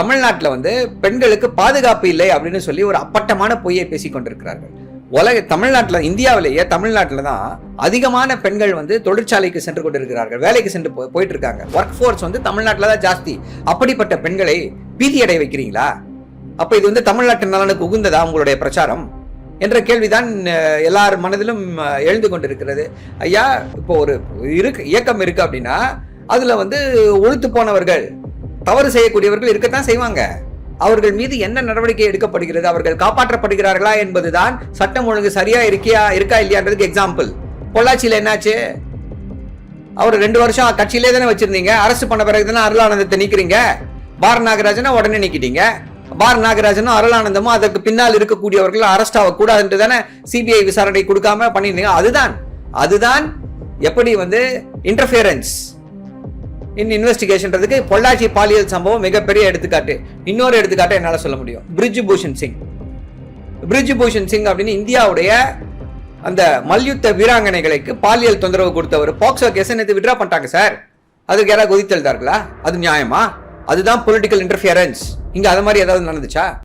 தமிழ்நாட்டில் வந்து பெண்களுக்கு பாதுகாப்பு இல்லை அப்படின்னு சொல்லி ஒரு அப்பட்டமான பொய்யை பேசிக் கொண்டிருக்கிறார்கள். உலக தமிழ்நாட்டில் இந்தியாவிலேயே தமிழ்நாட்டில் தான் அதிகமான பெண்கள் வந்து தொழிற்சாலைக்கு சென்று கொண்டிருக்கிறார்கள். வேலைக்கு சென்று போ- போயிட்டு இருக்காங்க ஒர்க் ஃபோர்ஸ் வந்து தமிழ்நாட்டில் தான் ஜாஸ்தி. அப்படிப்பட்ட பெண்களை பீதியடை வைக்கிறீங்களா? அப்போ இது வந்து தமிழ்நாட்டு நலனுக்கு உகுந்ததா உங்களுடைய பிரச்சாரம்? என்ற கேள்விதான் எல்லார் மனதிலும் எழுந்து கொண்டிருக்கிறது. ஐயா இப்போ ஒரு இருக்கு இயக்கம் இருக்கு அப்படின்னா அதில் வந்து ஒழுத்து போனவர்கள் தவறு செய்யக்கூடியவர்கள் இருக்கத்தான் செய்வாங்க. அவர்கள் மீது என்ன நடவடிக்கை எடுக்கப்படுகிறது அவர்கள் காப்பாற்றப்படுகிறார்களா என்பதுதான் சட்டம் ஒழுங்கு சரியா இருக்கியா இருக்கா இல்லையான்றதுக்கு எக்ஸாம்பிள் பொள்ளாச்சியில் என்னாச்சு? அவர் ரெண்டு வருஷம் கட்சியிலே தானே வச்சிருந்தீங்க. அரசு பண்ண பிறகு தானே அருளானந்தத்தை நீக்கிறீங்க. பார் நாகராஜனை உடனே நீக்கிட்டீங்க. பார் நாகராஜனும் அருளானந்தமும் அதற்கு பின்னால் இருக்கக்கூடியவர்கள் அரெஸ்ட் ஆகக்கூடாதுன்ட்டு தானே சிபிஐ விசாரணை கொடுக்காம பண்ணியிருந்தீங்க. அதுதான் அதுதான் எப்படி வந்து இன்டர்ஃபியரன்ஸ் இன் இன்வெஸ்டிகேஷன்றதுக்கு பொள்ளாச்சி பாலியல் சம்பவம் மிகப்பெரிய எடுத்துக்காட்டு. இன்னொரு எடுத்துக்காட்டை என்னால் சொல்ல முடியும். பிரிட்ஜ் பூஷன் சிங். பிரிட்ஜ் பூஷன் சிங் அப்படின்னு இந்தியாவுடைய அந்த மல்யுத்த வீராங்கனைகளுக்கு பாலியல் தொந்தரவு கொடுத்தவர் பாக்ஸோ கேஸ் நேற்று விட்ரா பண்ணிட்டாங்க சார். அதுக்கு யாராவது கொதித்தெழுதார்களா அது நியாயமா? அதுதான் பொலிட்டிக்கல் இன்டர்ஃபியரன்ஸ் இங்கே அது மாதிரி ஏதாவது நடந்துச்சா?